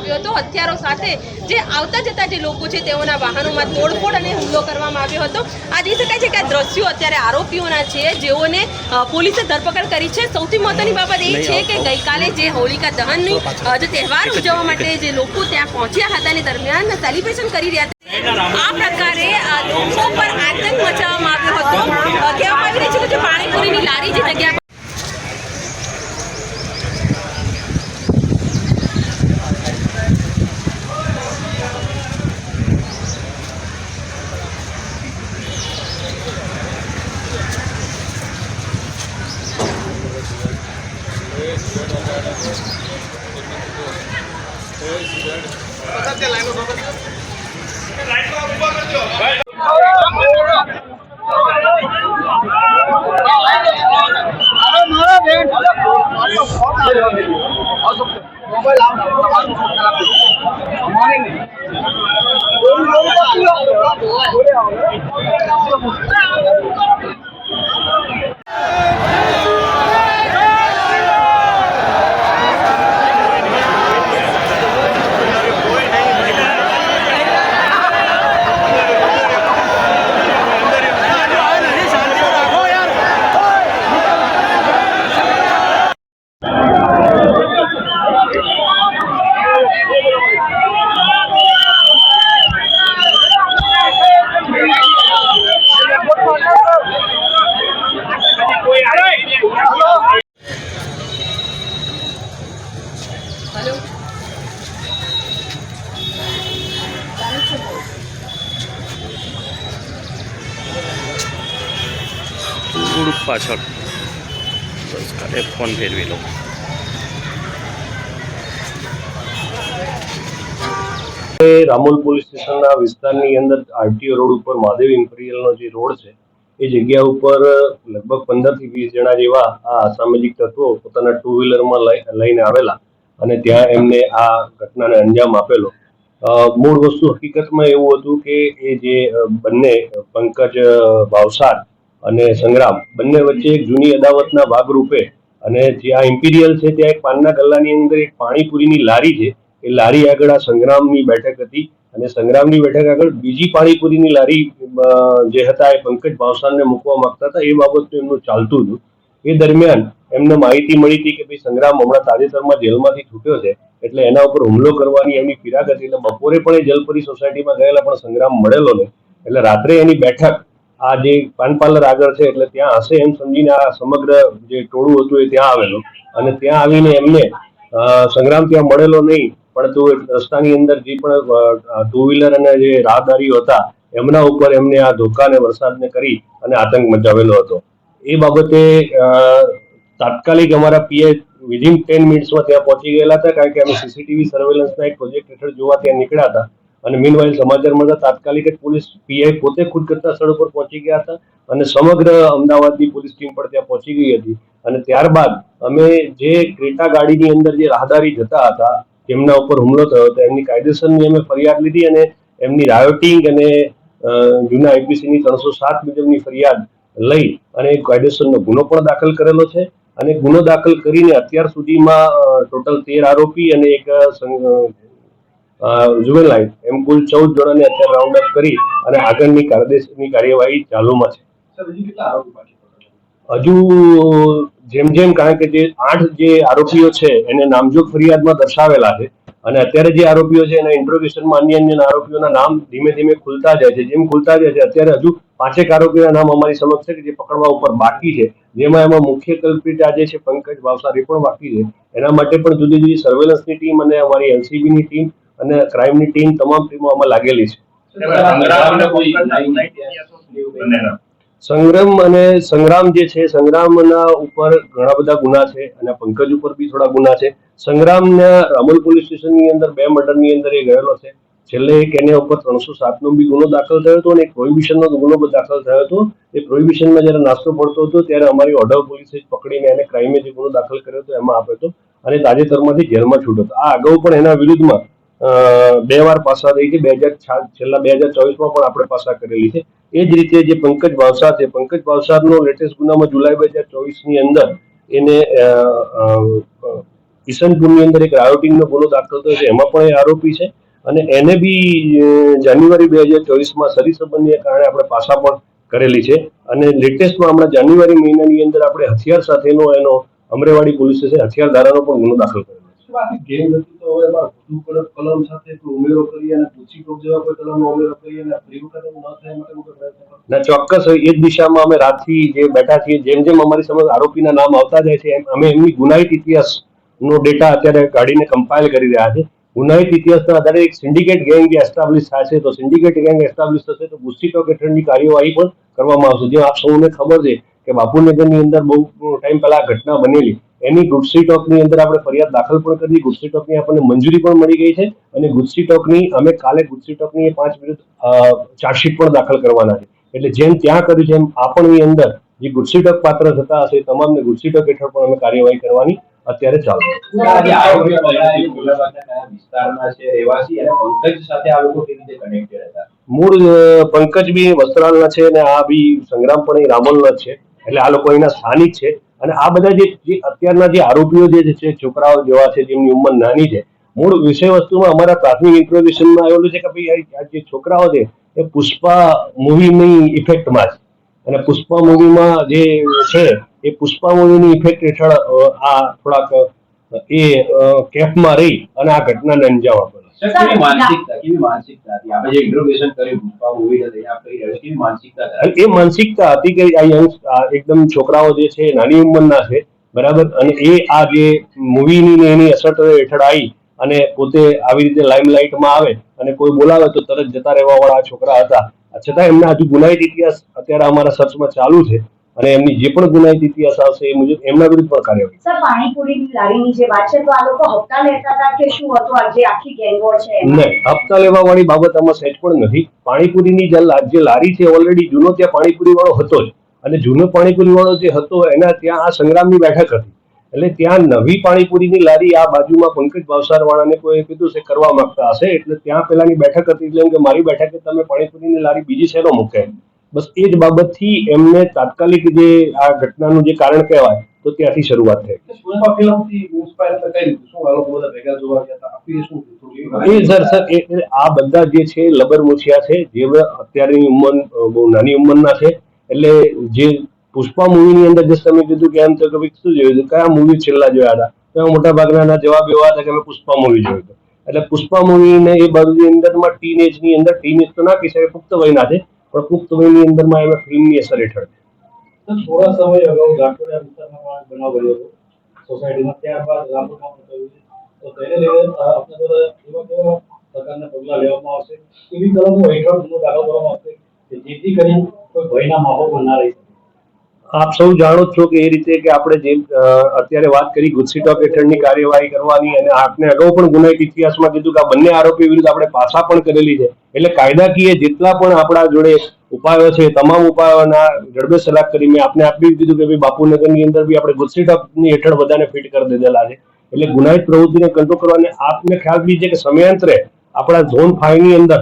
આવ્યો હતો. હથિયારો સાથે જે આવતા જતા જે લોકો છે તેઓના વાહનોમાં તોડફોડ અને હુમલો કરવામાં આવ્યો હતો. આ જોઈ શકાય છે કે આ દ્રશ્યો અત્યારે આરોપીઓના છે. જેઓને પોલીસે ધરપકડ કરી છે. સૌથી મહત્વની બાબત એ છે કે ગઈકાલે જે હોલિકા દહનની જે તહેવાર ઉજવવા માટે જે લોકો ત્યાં પહોંચ્યા હતા અને દરમિયાન સેલિબ્રેશન કરી રહ્યા હતા. આ પ્રકારે લોકો પર આતંક મચાવવામાં આવ્યો હતો અ, કહેવામાં આવી રહ્યું છે કે જે પાણીપુરીની લારી જે જગ્યા પર થોડુંક પાછળ. બસ, ખાલી ફોન ફેરવી લો રામોલ પોલીસ સ્ટેશનના વિસ્તારની અંદર આરટીઓ રોડ ઉપર મહાદેવ ઇમ્પિરિયલનો જે રોડ છે, એ જગ્યા ઉપર લગભગ પંદરથી વીસ જણા જેવા આ અસામાજિક તત્વો પોતાના ટુ વ્હીલરમાં લઈ- લઈને આવેલા અને ત્યાં એમને આ ઘટનાને અંજામ આપેલો. મૂળ વસ્તુ હકીકતમાં એવું હતું કે એ જે બંને પંકજ ભાવસાર અને સંગ્રામ, બંને વચ્ચે એક જૂની અદાવતના ભાગરૂપે અને જે આ ઇમ્પિરિયલ છે ત્યાં એક પાનના ગલ્લાની અંદર એક પાણીપુરીની લારી છે. એ લારી આગળ આ સંગ્રામની બેઠક હતી અને સંગ્રામની બેઠક આગળ બીજી પાણીપુરીની લારી જે હતા એ પંકજ ભાવસારને મૂકવા માંગતા હતા. એ બાબતનું એમનું ચાલતું હતું. એ દરમિયાન એમને માહિતી મળી હતી કે ભાઈ સંગ્રામ હમણાં તાજેતરમાં જેલમાંથી છૂટ્યો છે, એટલે એના ઉપર હુમલો કરવાની એમની ફિરાક હતી. એટલે બપોરે પણ એ જલપરી સોસાયટીમાં ગયેલા પણ સંગ્રામ મળેલો નહીં. એટલે રાત્રે એની બેઠક આ જે પાન પાર્લર આગળ છે એટલે ત્યાં હશે એમ સમજીને આ સમગ્ર જે ટોળું હતું એ ત્યાં આવેલું. અને ત્યાં આવીને એમને સંગ્રામ ત્યાં મળેલો નહીં પરંતુ એ રસ્તાની અંદર જે પણ ટુ વ્હીલર અને જે રાહદારીઓ હતા, એમના ઉપર એમને આ ધોકા અને વરસાદને કરી અને આતંક મચાવેલો હતો. એ બાબતે તાત્કાલિક અમારા પીએ વિધિન ટેન મિનિટ્સમાં ત્યાં પહોંચી ગયેલા હતા, કારણ કે અમે સીસીટીવી સર્વેલન્સના એક પ્રોજેક્ટ હેઠળ જોવા ત્યાં નીકળ્યા હતા. અને મીનવાઇલ સમાચાર મળતા તાત્કાલિક જ પોલીસ પીઆઈ પોતે ખુદ ઘટના સ્થળ ઉપર પહોંચી ગયા હતા અને સમગ્ર અમદાવાદની પોલીસ ટીમ પણ ત્યાં પહોંચી ગઈ હતી. અને ત્યારબાદ અમે જે ક્રેટા ગાડીની અંદર જે રાહદારી જતા હતા તેમના ઉપર હુમલો થયો હતો, એમની કાયદેસરની અમે ફરિયાદ લીધી અને એમની રાયોટિંગ અને જૂના આઈપીસીની ત્રણસો સાત મુજબની ફરિયાદ લઈ અને કાયદેસરનો ગુનો પણ દાખલ કરેલો છે. અને ગુનો દાખલ કરીને અત્યાર સુધીમાં ટોટલ તેર આરોપી અને એક જુવેલાઇન એમ કુલ ચૌદ જણાને અત્યારે રાઉન્ડ અપ કરી અને આગળની કાયદેસરની કાર્યવાહી ચાલુમાં છે. હજુ જેમ જેમ કારણ કે જે આઠ જે આરોપીઓ છે એને નામજોગ ફરિયાદમાં દર્શાવેલા છે. અને અત્યારે જે આરોપીઓ છે એના ઇન્ટ્રોગેશનમાં અન્ય અન્ય આરોપીઓના નામ ધીમે ધીમે ખુલતા જાય છે. જેમ ખુલતા જાય છે અત્યારે હજુ પાંચેક આરોપીઓના નામ અમારી સમક્ષ છે કે જે પકડવા ઉપર બાકી છે. જેમાં એમાં મુખ્ય કલ્પિત આજે છે પંકજ ભાવસારી પણ બાકી છે. એના માટે પણ જુદી જુદી સર્વેલન્સની ટીમ અને અમારી એલસીબીની ટીમ અને ક્રાઇમની ટીમ તમામ ટીમો આમાં લાગેલી છે. સંગ્રામ અને સંગ્રામ જે છે સંગ્રામના ઉપર ઘણા બધા ગુના છે અને પંકજ ઉપર બી થોડા ગુના છે. સંગ્રામના રામોલ પોલીસ સ્ટેશનની અંદર બે મર્ડરની અંદર એ ગયેલો છે. છેલ્લે એક એને ઉપર ત્રણસો સાતનો બી ગુનો દાખલ થયો હતો અને એક પ્રોહિબિશનનો ગુનો પણ દાખલ થયો હતો. એ પ્રોહિબિશનમાં જ્યારે નાસ્તો પડતો હતો ત્યારે અમારી ઓર્ડર પોલીસે જ પકડીને એને ક્રાઇમે જે ગુનો દાખલ કર્યો હતો એમાં આપ્યો હતો અને તાજેતરમાંથી જેલમાં છૂટ્યો હતો. આ અગાઉ પણ એના વિરુદ્ધમાં બે વાર પાસા થઈ છે. બે હજાર છેલ્લા બે હજાર ચોવીસમાં પણ આપણે પાસા કરેલી છે. એ જ રીતે જે પંકજ ભાવસાર છે, પંકજ ભાવસારનો લેટેસ્ટ ગુનામાં જુલાઈ બે હજાર ચોવીસની અંદર એને કિશનપુરની અંદર એક રાયોટિંગનો ગુનો દાખલ થયો છે. એમાં પણ એ આરોપી છે અને એને બી જાન્યુઆરી બે હજાર ચોવીસમાં સરી સંબંધીને કારણે આપણે પાછા પણ કરેલી છે. અને લેટેસ્ટમાં હમણાં જાન્યુઆરી મહિનાની અંદર આપણે હથિયાર સાથેનો એનો અમરેવાડી પોલીસ સ્ટેશન હથિયાર ધારાનો પણ ગુનો દાખલ કર્યો બાકી ગેમ નથી, તો હવે એમાં વધુ કલમ સાથે ઉમેરો કરી અને પૂછી કોક જેવા કોઈ કલમનો ઉમેરો કરી અને ફ્રી વખત ન થાય માટે હું પ્રયત્ન? ના, ચોક્કસ હોય, એ જ દિશામાં અમે રાતથી જે બેઠા છીએ, જેમ જેમ અમારી સમક્ષ આરોપીના નામ આવતા જાય છે, એમ અમે એમની ગુનાહિત ઇતિહાસ નો ડેટા અત્યારે કાઢીને કમ્પાઇલ કરી રહ્યા છે ગુનાહિત ઇતિહાસના આધારે એક સિન્ડિકેટ ગેંગ એસ્ટાબ્લિશ થશે તો સિન્ડિકેટ ગેંગ એસ્ટાબ્લિશ થશે, તો ગુસ્સીટોક હેઠળની કાર્યવાહી પણ કરવામાં આવશે જે આપ સૌને ખબર છે કે બાપુનગરની અંદર બહુ ટાઈમ પહેલા ઘટના બનેલી. એની ગુસ્સીટોકની અંદર આપણે ફરિયાદ દાખલ પણ કરી ગુસ્સીટોકની આપણને મંજૂરી પણ મળી ગઈ છે અને ગુસ્સીટોકની અમે કાલે ગુસ્સીટોકની એ પાંચ વિરુદ્ધ ચાર્જશીટ પણ દાખલ કરવાના છે. એટલે જેમ ત્યાં કર્યું છે એમ આપણની અંદર જે ગુસ્સીટોક પાત્ર થતા હશે તમામને ગુસ્સીટોક હેઠળ પણ અમે કાર્યવાહી કરવાની અત્યારે ચાલુ? મૂળ પંકજ બી વસ્ત્રાલના છે અને આ બી સંગ્રામ પણ એ રામોલના છે. એટલે આ લોકો અહીંના સ્થાનિક છે. અને આ બધા જે અત્યારના જે આરોપીઓ જે છે, છોકરાઓ જેવા છે, જેમની ઉંમર નાની છે, મૂળ વિષય વસ્તુમાં અમારા પ્રાથમિક ઇન્ટ્રોડ્યુશનમાં આવેલું છે કે ભાઈ, આ જે છોકરાઓ છે, એ પુષ્પા મૂવીની ઇફેક્ટમાં છે. અને પુષ્પા મૂવીમાં જે છે, એ પુષ્પા મૂવીની ઇફેક્ટ હેઠળ આ થોડાક એ કેફમાં રહી અને આ ઘટનાને અંજામ આપે કેવી માનસિકતા કેવી માનસિકતા હતી? આપણે જે ઇન્ટ્રોગેશન કર્યું પુષ્પા મૂવી લઈને આપ કહી રહ્યા છો, કેવી માનસિકતા અને એ માનસિકતા હતી કે આ યંગ એકદમ છોકરાઓ જે છે નાની ઉંમરના છે બરાબર? અને એ આ જે મૂવીની એની અસર હેઠળ આવી અને પોતે આવી રીતે લાઇમલાઇટમાં આવે અને કોઈ બોલાવે તો તરત જતા રહેવા વાળા છોકરા હતા. છતાં એમના હજુ ગુનાહિત ઇતિહાસ અત્યારે અમારા સર્ચમાં ચાલુ છે. અને એમની જે પણ ગુનાહિત ઇતિહાસ આવશે એ મુજબ એમના વિરુદ્ધ પણ કાર્યવાહી. સર પાણીપુરીની લારીની જે વાત છે તો આ લોકો હપ્તા લેતા હતા કે શું હતું? જે આખી ગેંગો છે નહીં હપ્તા લેવા વાળી બાબત આમાં સહેજ પણ નથી. પાણીપુરીની જે લારી છે ઓલરેડી જૂનો ત્યાં પાણીપુરી વાળો હતો જ. અને જૂનો પાણીપુરી વાળો જે હતો એના ત્યાં આ સંગ્રામની બેઠક હતી. એટલે ત્યાં નવી પાણીપુરીની લારી આ બાજુમાં પંકજ ભાવસાર વાળાને કોઈ કીધું છે કરવા માંગતા હશે. એટલે ત્યાં પેલાની બેઠક હતી એટલે કે મારી બેઠકે તમે પાણીપુરીની લારી બીજી શેનો મૂકે? બસ એ જ બાબતથી એમને તાત્કાલિક જે આ ઘટનાનું જે કારણ કહેવાય તો ત્યાંથી શરૂઆત થઈ? એ સર સર એ આ બધા જે છે લબર મુછિયા છે જે અત્યારની ઉંમર બહુ નાની ઉંમરના છે એટલે જે પુષ્પા મૂવીની અંદર જે તમે કીધું કે એમ તો કે શું જોયું હતું? કયા મૂવી છેલ્લા જોયા હતા? તો મોટા ભાગના જવાબ એવા હતા કે અમે પુષ્પા મૂવી જોયું હતું. એટલે પુષ્પા મૂવીને એ બાજુની અંદરમાં ટીન એજની અંદર ટીનેજ તો ના કહી શકાય પુખ્ત વયના છે. પણ પુખ્ત વયની અંદરમાં એમાં ફિલ્મની અસર હેઠળ. થોડા સમય અગાઉ ગાંઠોડિયા વિસ્તારમાં બનાવ બન્યો હતો. સોસાયટીમાં ત્યારબાદ રામપુરમાં થયું છે. તો તેને લઈને આપણે બધા એવા કેવા પ્રકારના પગલાં લેવામાં આવશે? એવી કલમો હેઠળ ગુનો દાખલ કરવામાં આવશે કે જેથી કરીને કોઈ ભયના માહોલમાં ના રહી શકે. આપ સૌ જાણો છો કે એ રીતે કે આપણે જે અત્યારે વાત કરી ગુસ્સીટોક હેઠળની કાર્યવાહી કરવાની અને આપને અગાઉ પણ ગુનાહિત ઇતિહાસમાં કીધું કે આ બંને આરોપી વિરુદ્ધ આપણે પાછા પણ કરેલી છે. એટલે કાયદાકીય જેટલા પણ આપણા જોડે ઉપાયો છે, તમામ ઉપાયોના જડબે સલાહ કરી મેં આપને આપી દીધું કે ભાઈ બાપુનગરની અંદર બી આપણે ગુસ્સીટોકની હેઠળ બધાને ફિટ કરી દીધેલા છે. એટલે ગુનાહિત પ્રવૃત્તિને કંટ્રોલ કરવાને આપને ખ્યાલ બી છે કે સમયાંતરે આપણા ઝોન ફાઈવની અંદર